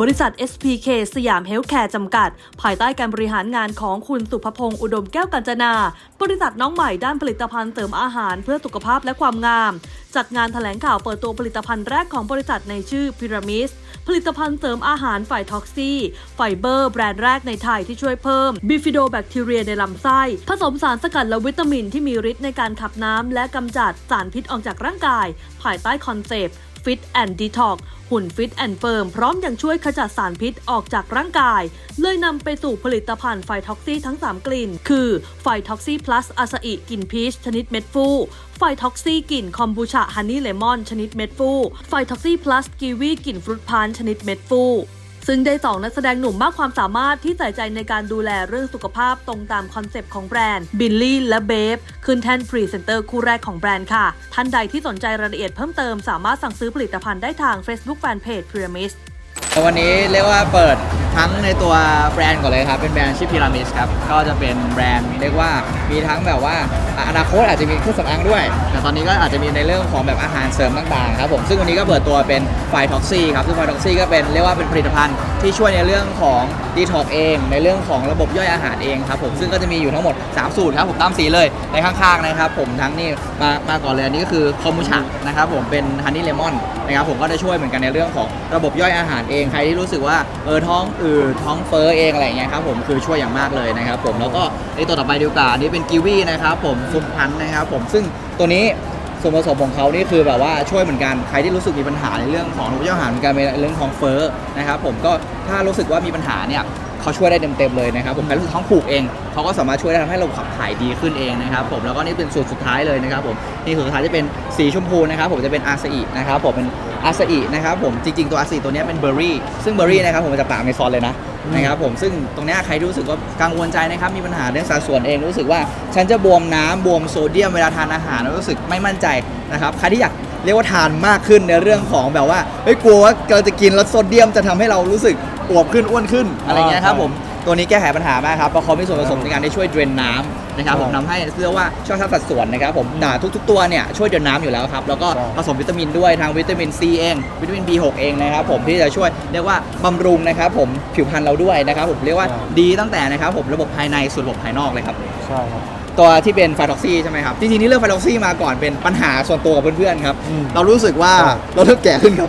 บริษัท SPK สยามเฮลท์แคร์จำกัด ภายใต้การบริหารงานของคุณสุภพงศ์อุดมแก้วกัญจนา บริษัทน้องใหม่ด้านผลิตภัณฑ์เสริมอาหารเพื่อสุขภาพและความงาม จัดงานแถลงข่าวเปิดตัวผลิตภัณฑ์แรกของบริษัทในชื่อพิรามิสผลิตภัณฑ์เสริมอาหารฝ่ายท็อกซี่ไฟเบอร์แบรนด์แรกในไทยที่ช่วยเพิ่มบิฟิโดแบคทีเรียในลำไส้ ผสมสารสกัดและวิตามินที่มีฤทธิ์ในการขับน้ำและกำจัดสารพิษออกจากร่างกาย ภายใต้คอนเซปต์ Fit and Detox หุ่นฟิตแอนด์เฟิร์มพร้อมยังช่วยขจัดสารพิษออกจากร่างกาย เลยนำไปสู่ผลิตภัณฑ์ไฟท็อกซี่ทั้ง 3 กลิ่น คือไฟท็อกซี่ plus อาซาอิกลิ่นพีชชนิดเม็ดฟูไฟท็อกซี่กลิ่นคอมบูชาฮันนี่เลมอนชนิดเม็ดฟูไฟท็อกซี่ plus กีวีกลิ่นฟรุตพันชนิดเม็ดฟู ซึ่งได้สองนักแสดงหนุ่มมากความสามารถที่ใส่ใจในการดูแลเรื่องสุขภาพตรงตามคอนเซปต์ของแบรนด์บิลลี่และเบฟขึ้นแท่นพรีเซนเตอร์คู่แรกของแบรนด์ค่ะ ท่านใดที่สนใจรายละเอียดเพิ่มเติมสามารถสั่งซื้อผลิตภัณฑ์ได้ทาง Facebook Fanpage วันนี้เรียกว่าเปิดทั้งในตัวแบรนด์ก่อนเลยครับ เป็นแบรนด์ชื่อพีรามิสครับ ก็จะเป็นแบรนด์เรียกว่ามีทั้งแบบว่าอะอนาคตอาจจะมีเครื่องสำอางด้วย แต่ตอนนี้ก็อาจจะมีในเรื่องของแบบอาหารเสริมต่างๆครับผม ซึ่งวันนี้ก็เปิดตัวเป็นไฟท็อกซี่ครับ ซึ่งไฟท็อกซี่ก็เป็นเรียกว่าเป็นผลิตภัณฑ์ที่ช่วยในเรื่องของดีท็อกเอง ในเรื่องของระบบย่อยอาหารเองครับผม ซึ่งก็จะมีอยู่ทั้งหมด 3 สูตรครับผมตามสีเลยในข้างๆนะครับผมทั้งนี่มามาก่อนเลยอันนี้ก็คือคอมบูชานะครับผมเป็นฮันนี่เลมอนนะครับผมก็ได้ช่วยเหมือนกันในเรื่องของระบบย่อยอาหารเองใครที่รู้สึกว่าเออท้องอืดท้องเฟ้อเองอะไรอย่างเงี้ยครับผมคือช่วยอย่างมากเลยนะครับผมแล้วก็ไอตัวต่อไปดีกว่าอันนี้เป็นกิวีนะครับผมซุปพันธุ์นะครับผมซึ่งตัวนี้ส่วนผสมของเขานี่คือแบบว่าช่วยเหมือนกันใครที่รู้สึกมีปัญหาในเรื่องของระบบย่อยอาหารเหมือนกันในเรื่องของเฟ้อนะครับผมก็ถ้ารู้สึกว่ามีปัญหาเนี่ย เขาช่วยได้เต็มๆเลยนะครับผมใครรู้สึกท้องผูกเองเขาก็สามารถช่วยได้ทำให้เราขับถ่ายดีขึ้นเองนะครับผมแล้วก็นี่เป็นส่วนสุดท้ายเลยนะครับผมนี่ส่วนสุดท้ายจะเป็นสีชมพูนะครับผมจะเป็นอาซาอินะครับผมเป็นอาซาอินะครับผมจริงๆตัวอาซาอิตัวเนี้ยเป็นเบอร์รี่ซึ่งเบอร์รี่นะครับผมมาจากป่าอเมซอนเลยนะนะครับผมซึ่งตรงเนี้ยใครรู้สึกว่ากังวลใจนะครับมีปัญหาเรื่องสัดส่วนเองรู้สึกว่าฉันจะบวมน้ำบวมโซเดียมเวลาทานอาหารแล้วรู้สึกไม่มั่นใจนะครับใครที่อยาก เรียกว่าทานมากขึ้นในเรื่องของแบบว่าเฮ้ยกลัวว่าเราจะกินแล้วโซเดียมจะทำให้เรารู้สึกอวบขึ้นอ้วนขึ้นอะไรเงี้ยครับผมตัวนี้แก้ไขปัญหามากครับเพราะเขามีส่วนผสมในการได้ช่วยเดรนน้ำนะครับผมทำให้เรียกว่าช่วยทับสัดส่วนนะครับผมแต่ทุก ๆ ตัวเนี่ยช่วยเดรนน้ำอยู่แล้วครับแล้วก็ผสมวิตามินด้วยทางวิตามินซีเอง วิตามิน B6 เองนะครับผมที่จะช่วยเรียกว่าบำรุงนะครับผมผิวพรรณเราด้วยนะครับผมเรียกว่าดีตั้งแต่นะครับผมระบบภายในสู่ระบบภายนอกเลยครับ ใช่ครับ ตัวที่เป็นไฟท็อกซี่ใช่ไหมครับ จริงๆนี่เรื่องไฟท็อกซี่มาก่อนเป็นปัญหาส่วนตัวกับเพื่อนๆครับ อืมเรารู้สึกว่าครับเราเริ่มแก่ขึ้นครับ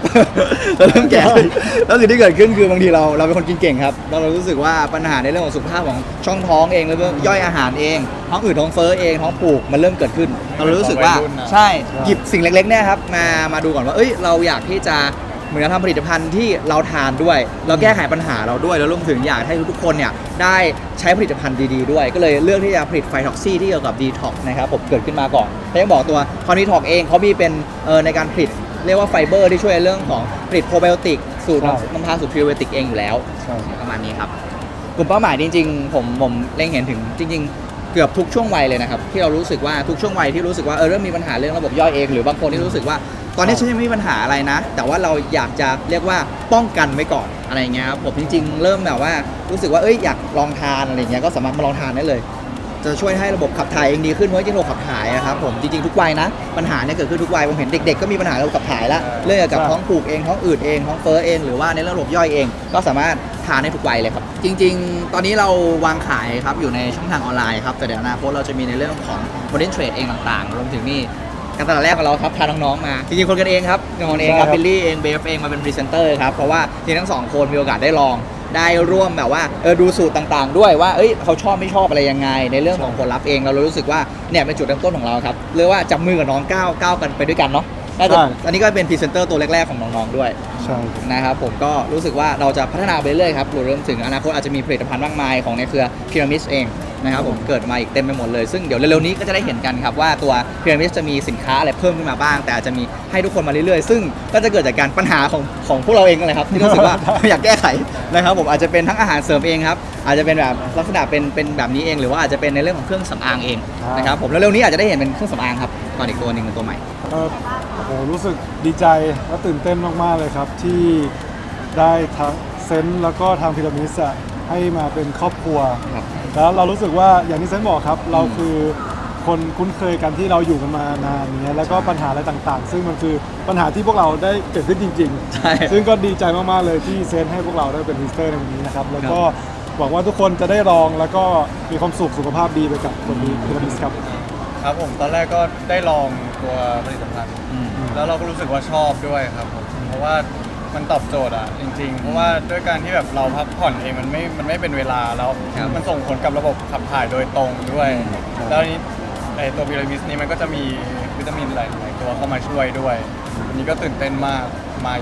เราเริ่มแก่ขึ้นแล้วสิ่งที่เกิดขึ้นคือบางทีเราเราเป็นคนกินเก่งครับแล้วเรารู้สึกว่าปัญหาในเรื่องของสุขภาพของช่องท้องเองแล้วก็ย่อยอาหารเองท้องอืดท้องเฟ้อเองท้องผูกมันเริ่มเกิดขึ้น เรารู้สึกว่าของวัยรุ่นน่ะใช่ใช่ หยิบสิ่งเล็กๆเนี่ยครับมามาดูก่อนว่า เอ้ย เราอยากที่จะเห มือนกับทำผลิตภัณฑ์ที่เราทานด้วย เราแก้ไขปัญหาเราด้วย แล้วรวมถึงอยากให้ทุกๆคนเนี่ยได้ใช้ผลิตภัณฑ์ดีๆด้วย ก็เลยเลือกที่จะผลิตไฟท็อกซี่ที่เกี่ยวกับดีท็อกนะครับผมเกิดขึ้นมาก่อนแต่ยังบอกตัวคอนดีท็อกเองเขามีเป็นเออในการผลิตเรียกว่าไฟเบอร์ที่ช่วยในเรื่องของผลิตโปรไบโอติกสูตรใช่นำพาสู่พรีไบโอติกเองอยู่แล้วใช่ประมาณนี้ครับกลุ่มเป้าหมายจริงๆ ผมผมเล็งเห็นถึงจริง ๆ เกือบทุกช่วงวัยเลยนะครับที่เรารู้สึกว่าทุกช่วงวัยที่รู้สึกว่าเออเริ่มมีปัญหาเรื่องระบบย่อยเองหรือบางคนที่รู้สึกว่า ตอนนี้ฉันยังไม่มีปัญหาอะไรนะ แต่ว่าเราอยากจะเรียกว่าป้องกันไว้ก่อนอะไรเงี้ยครับผมจริง ๆ เริ่มแบบว่ารู้สึกว่าเอ้ยอยากลองทานอะไรเงี้ยก็สามารถมาลองทานได้เลย จะช่วยให้ระบบขับถ่ายเองดีขึ้นเพราะจริงๆระบบขับถ่ายอะครับผมจริงๆทุกวัยนะปัญหาเนี่ยเกิดขึ้นทุกวัยผมเห็นเด็ก ๆ ก็มีปัญหาระบบขับถ่ายล้วเรื่องเกี่ยวกับท้องผูกเองท้องอืดเองท้องเฟ้อเองหรือว่าในเรื่องระบบย่อยเอง ก็สามารถทานได้ทุกวัยเลยครับ จริง ๆ ตอนนี้เราวางขายครับอยู่ในช่องทางออนไลน์ครับแต่เดี๋ยวอนาคตเราจะมีในเรื่องของ modern trade เองต่างๆรวมถึงนี่ การตลาดแรกของเราครับพาน้องๆมาจริงๆคนกันเองครับน้องๆเองครับใช่ครับ บิลลี่เองเบฟเองมาเป็นพรีเซนเตอร์ครับเพราะว่าทีมทั้งสองคนมีโอกาสได้ลอง ได้ร่วมแบบว่าเออดูสูตรต่างๆ ด้วยว่าเอ้ยเขาชอบไม่ชอบอะไรยังไง ในเรื่องของผลลัพธ์เองเรารู้สึกว่าเนี่ยเป็นจุดเริ่มต้นของเราครับเรียกว่าจับมือกับน้องก้าวก้าวกันไปด้วยกันเนาะน่าจะใช่ อันนี้ก็เป็นพรีเซนเตอร์ตัวแรกๆของน้องๆด้วย ใช่ครับนะครับผมก็รู้สึกว่าเราจะพัฒนาไปเรื่อยครับรวมถึงอนาคตอาจจะมีผลิตภัณฑ์มากมายของในเครือพีระมิดเอง นะครับผมเกิดมาอีกเต็มไปหมดเลย ซึ่งเดี๋ยวเร็วๆนี้ก็จะได้เห็นกันครับว่าตัวพีระมิดจะมีสินค้าอะไรเพิ่มขึ้นมาบ้าง แต่อาจจะมีให้ทุกคนมาเรื่อยๆ ซึ่งก็จะเกิดจากการปัญหาของของพวกเราเองนั่นแหละครับที่รู้สึกว่า อยากแก้ไขนะครับผมอาจจะเป็นทั้งอาหารเสริมเองครับอาจจะเป็นแบบลักษณะเป็นเป็นแบบนี้เองหรือว่าอาจจะเป็นในเรื่องของเครื่องสำอางเองอ่านนะครับผมแล้วเร็วๆนี้อาจจะได้เห็นเป็นเครื่องสำอางครับก่อนอีกตัวหนึ่งเป็นตัวใหม่ ก็โอ้โหรู้สึกดีใจและตื่นเต้นมาก ๆ เลยครับ ที่ได้ทางเซนต์แล้วก็ทางพีระมิดอะให้มาเป็นครอบครัวครับ แล้วเรารู้สึกว่าอย่างที่เซนต์บอกครับ เราคือคคนคุ้นเคยกันที่เราอยู่กันมานานอย่างเงี้ยแล้วก็ปัญหาอะไรต่างๆ ซึ่งมันคือปัญหาที่พวกเราได้เกิดขึ้นจริง ใช่ ๆ ซึ่งก็ดีใจมากๆเลยที่เซนให้พวกเราได้เป็นวิสเตอร์ในวันนี้นะครับ แล้วก็หวังว่าทุกคนจะได้ลองแล้วก็มีความสุขสุขภาพดีไปกับตัวนี้พีระมิดครับ ครับผมตอนแรกก็ได้ลองตัวผลิตภัณฑ์ อืม แล้วเราก็รู้สึกว่าชอบด้วยครับผมเพราะว่า มันตอบโจทย์อะจริงๆ เพราะว่าด้วยการที่แบบเราพักผ่อนเองมันไม่ มันไม่เป็นเวลาแล้ว ครับมันส่งผลกับระบบขับถ่ายโดยตรงด้วยครับแล้วนี้ไอตัวพีระมิดนี้มันก็จะมีวิตามินหลายๆตัวเข้ามาช่วยด้วยอันนี้ก็ตื่นเต้นมาก มา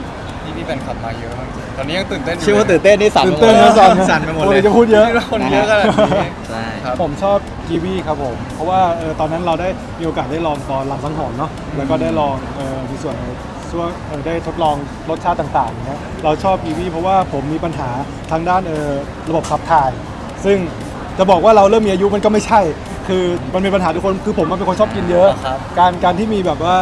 ที่พี่เป็นขับมาเยอะมากจริงตอนนี้ยังตื่นเต้นอยู่ชื่อว่าตื่นเต้นนี่สั่นตื่นไปหมเต้ดนเลยนะสันสั่นไปหมดเลย จะพูดเยอะ คนเยอะขนาดนี้ใช่ ครับ ผมชอบกีวีครับผม เพราะว่าเออตอนนั้นเราได้มีโอกาสได้ลองตอนหลังสังหรณ์เนาะแล้วก็ได้ลองเออมีส่วนใน ช่วงเออได้ทดลองรสชาติต่างๆอย่างเงี้ยเราชอบกีวีเพราะว่าผมมีปัญหาทางด้านเออระบบขับถ่าย ซึ่งจะบอกว่าเราเริ่มมีอายุมันก็ไม่ใช่ คือมันเป็นปัญหาทุกคนคือผมมันเป็นคนชอบกินเยอะ ครับ การการที่มีแบบว่า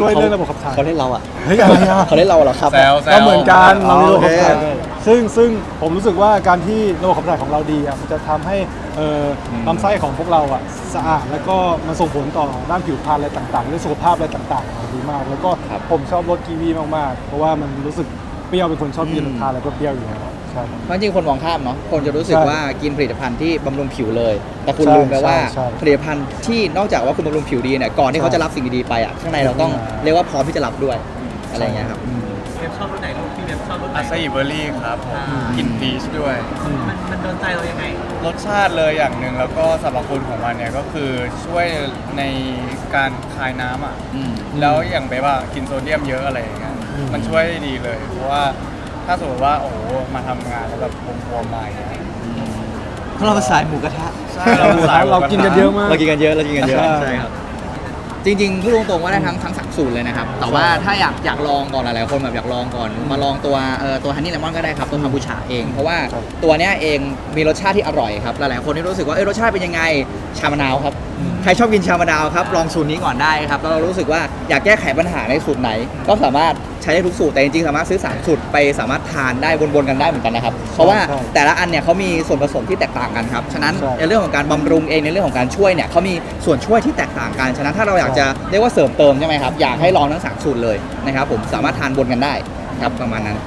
ช่วยเรื่องระบบขับถ่ายเขาเล่นเราอะเฮ้ยอะไรอะเขาเล่นเราเหรอครับ แซวแซว ก็เหมือนกันเรามีระบบขับถ่ายโอเค ซึ่งซึ่งผมรู้สึกว่าการที่ระบบขับถ่ายของเราดีอะมันจะทำให้เอ่ออม ลำไส้ของพวกเราอะสะอาดแล้วก็มันส่งผลต่อด้านผิวพรรณอะไรต่างๆเรื่องสุขภาพอะไรต่างๆของเราดีมาก แล้วก็ผมชอบรสกีวีมากๆ เพราะว่ามันรู้สึกเปรี้ยวเป็นคนชอบกินทานอะไรก็เปรี้ยวอยู่แล้วใช่ เพราะจริงๆคนมองข้ามเนาะคนจะรู้สึกใช่ว่ากินผลิตภัณฑ์ที่บำรุงผิวเลย แต่คุณใช่ลืมไปว่าใช่ใช่ผลิตภัณฑ์ที่นอกจากว่าคุณบำรุงผิวดีเนี่ยก่อนที่ใช่เขาจะรับสิ่งดีๆไปอะข้างในเราต้องใช่ เรียกว่าพร้อมที่จะรับด้วยอะไรอย่างเงี้ยครับอืมเว็บชอบรถไหนลูกพี่ เว็บชอบรถไหนอาซาอิเบอร์รี่ครับผมอ่ากลิ่นพีชด้วยอืมมันมันโดนใจเรายังไงรสชาติเลยอย่างหนึ่งแล้วก็สรรพคุณของมันเนี่ยก็คือช่วยในการคายน้ำอะอืมแล้วอย่างแบบว่ากินโซเดียมเยอะอะไรอย่างเงี้ยอืม มันช่วยได้ดีเลย เพราะว่าถ้าสมมติว่าโอ้โหมาทำงานแล้วแบบบวมๆมาอย่างเงี้ย เพราะเราเป็นสายหมูกระทะ ใช่เราเรากินกันเยอะมาก เรากินกันเยอะเรากินกันเยอะใช่ใช่ครับ จริงๆพูดตรงๆว่าได้ทั้งทั้งสามสูตรเลยนะครับ แต่ว่าถ้าอยากอยากลองก่อนหลายๆคนแบบอยากลองก่อน มาลองตัวเอ่อตัวฮันนี่เลมอนก็ได้ครับตัวคาบูชาเอง เพราะว่าครับตัวเนี้ยเองมีรสชาติที่อร่อยครับ หลายๆคนที่รู้สึกว่าเอ้ยรสชาติเป็นยังไงชามะนาวครับ ใครชอบกินชามะนาวครับลองสูตรนี้ก่อนได้ครับแล้วเรารู้สึกว่าอยากแก้ไขปัญหาในสูตรไหน ก็สามารถใช้ได้ทุกสูตรแต่จริงๆสามารถซื้อสามสูตรไปสามารถทานได้วนๆกันได้เหมือนกันนะครับ เพราะว่าใช่แต่ละอันเนี่ยเขามีส่วนผสมที่แตกต่างกันครับฉะนั้นใช่ในเรื่องของการบำรุงเองในเรื่องของการช่วยเนี่ยเขามีส่วนช่วยที่แตกต่างกันฉะนั้นถ้าเราอยากจะเรียกว่าเสริมเติมใช่ไหมครับอยากให้ลองทั้งสามสูตรเลยนะครับผมสามารถทานบนกันได้ครับประมาณนั้น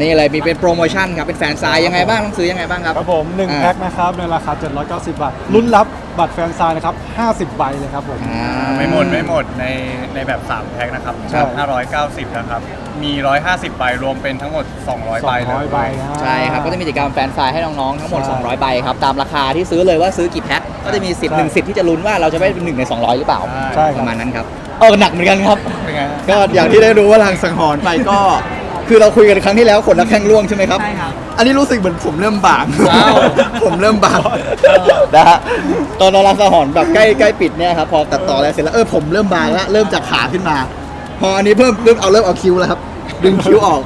นี่เลยมีเป็นโปรโมชั่นครับเป็นแฟนไซน์ยังไงบ้างต้องซื้อยังไงบ้างครับ ครับผม 1 อ่า แพ็คนะครับ ในราคา 790 บาทลุ้นรับ บัตรแฟนซายนะครับ 50 ใบเลยครับผม อ่าไม่หมดไม่หมดในในแบบ 3 แพ็คนะครับใช่ 590 นะครับ มี 150 ใบรวมเป็นทั้งหมด 200 ใบเลย200ใบนะ ใช่ครับ ก็จะมีกิจกรรมแฟนไซน์ให้น้องๆ ทั้งหมด ใช่ 200 ใบครับ ตามราคาที่ซื้อเลยว่าซื้อกี่แพ็ค ก็จะมีสิทธิ์ใช่หนึ่งสิทธิ์ที่จะลุ้นว่าเราจะได้เป็นหนึ่งใน 200 หรือเปล่า ใช่ คปรับ ระมาณนั้นครับ เออหนักเหมือนกันครับ เป็นไงฮะ ก็อย่างที่ได้รู้ว่าทางสังหรณ์ไปก็ คือเราคุยกันครั้งที่แล้วขนนักแข้งร่วงใช่ไหมครับ ใช่ครับ อันนี้รู้สึกเหมือนผมเริ่มบางอ้าว ผมเริ่มบางนะฮะตอนนอนรังสังหรณ์แบบใกล้ใกล้ปิดเนี่ยครับพอตัดต่ออะไรเสร็จแล้วเออผมเริ่มบางแล้วเริ่มจากขาขึ้นมา พออันนี้เพิ่มเริ่มเอาเริ่มเอาคิ้วแล้วครับ ดึงคิ้วออก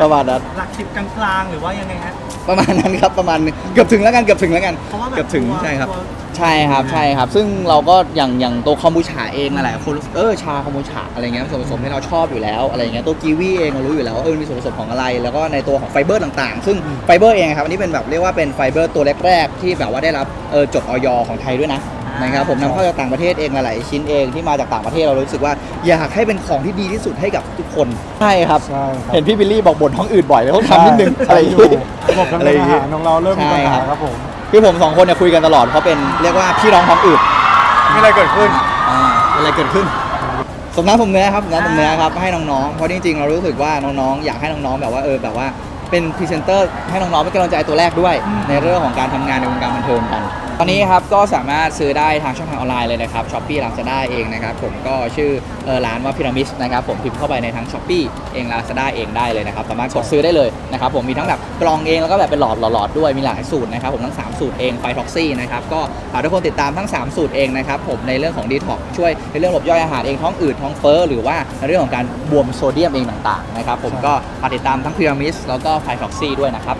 ประมาณนั้นหลักสิบกลางๆ หรือว่ายังไงฮะประมาณนั้นครับประมาณนึงเกือบถึงแล้วกันเกือบถึงแล้วกัน เพราะว่าแบบเกือบถึงตัวใช่ครับ ตัว ใช่ครับใช่ครับ ซึ่งเราก็อย่างอย่างตัวคอมบูชาเองหลายๆคนรู้สึกเออชาคอมบูชาอะไรเงี้ยส่วนผสมที่เราชอบอยู่แล้วอะไรเงี้ยตัวกีวีเองเรารู้อยู่แล้วว่าเออมีส่วนผสมของอะไร แล้วก็ในตัวของไฟเบอร์ต่างๆ ซึ่งไฟเบอร์เองครับอันนี้เป็นแบบเรียกว่าเป็นไฟเบอร์ตัวแรกๆที่แบบว่าได้รับเออจดออยของไทยด้วยนะอ่านนะครับผมนำเข้าจากต่างประเทศเองหลายๆชิ้นเองที่มาจากต่างประเทศเรารู้สึกว่าอยากให้เป็นของที่ดีที่สุดให้กับทุกคนใช่ครับ ใช่ครับ เห็นพี่บิลลี่บอกบ่นท้องอืดบ่อยเลยต้องทำนิดนึงใช่อะไรอย่างอยู่งี้ระบบทางอะไรเดิอนย่างอางี้หารของเราเริ่มมีปัญใช่หาครับครับผม คือผมสองคนเนี่ยคุยกันตลอดเพราะเป็นเรียกว่าพี่น้องท้องอืดมีอะไรเกิดขึ้นอ่าอะไรเกิดขึ้น สมน้ำสมเนื้อครับสมน้ำสมเนื้อครับให้น้องๆเพราะจริงๆ เรารู้สึกว่าน้องๆอยากให้น้องๆแบบว่าเออแบบว่าเป็นพรีเซนเตอร์ให้น้องๆเป็นกำลังใจตัวแรกด้วย ในเรื่องของการทำงานในวงการบันเทิงกัน ตอนนี้ครับก็สามารถซื้อได้ทางช่องทางออนไลน์เลยนะครับช้อปปี้ลาซาด้าเองนะครับผมก็ชื่อเออร้านว่าพีระมิดนะครับผมพิมพ์เข้าไปในทั้งช้อปปี้เองลาซาด้าเองได้เลยนะครับสามารถกดซื้อได้เลยนะครับผมมีทั้งแบบกล่องเองแล้วก็แบบเป็นหลอดหลอดๆด้วยมีหลายสูตรนะครับผมทั้ง 3 สูตรเองไฟท็อกซี่นะครับก็ฝากทุกคนติดตามทั้ง 3 สูตรเองนะครับผมในเรื่องของดีท็อกช่วยในเรื่องระบบย่อยอาหารเองท้องอืดท้องเฟ้อหรือว่าในเรื่องของการบวมโซเดียมเองต่างๆนะครับผมก็ฝากติดตามทั้งพีระมิดแล้วก็ไฟท็อกซี่ด้วยนะครับ